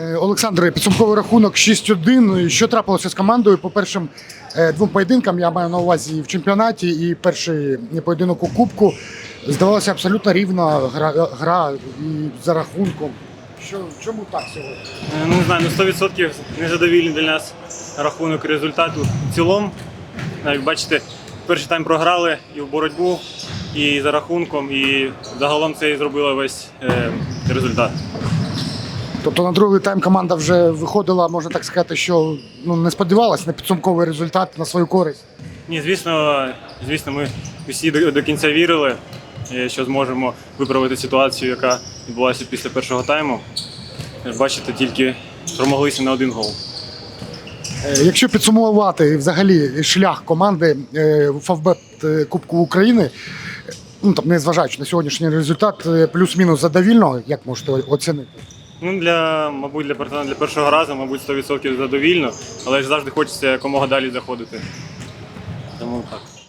Олександре, підсумковий рахунок 6-1. Що трапилося з командою по першим е, двом поєдинкам? Я маю на увазі і в чемпіонаті, і перший поєдинок у Кубку. Здавалося абсолютно рівна гра, гра і за рахунком. Що, чому так сьогодні? Е, Ну, не знаю, ну 100% незадовільний для нас рахунок результату в цілому. Як бачите, перший тайм програли і в боротьбу, і за рахунком, і загалом це і зробило весь е, результат. Тобто на другий тайм команда вже виходила, можна так сказати, що ну, не сподівалась на підсумковий результат на свою користь. Ні, звісно, звісно, ми всі до, до кінця вірили, е, що зможемо виправити ситуацію, яка відбулася після першого тайму. Е, Бачите, тільки промоглися на один гол. Е, Якщо підсумувати взагалі шлях команди в Фавбет Кубку України, ну там незважаючи на сьогоднішній результат, плюс-мінус задовільно, як можете оцінити? Ну, для, мабуть, для партнера для першого разу, мабуть, 100% задовільно, але ж завжди хочеться якомога далі заходити. Тому так.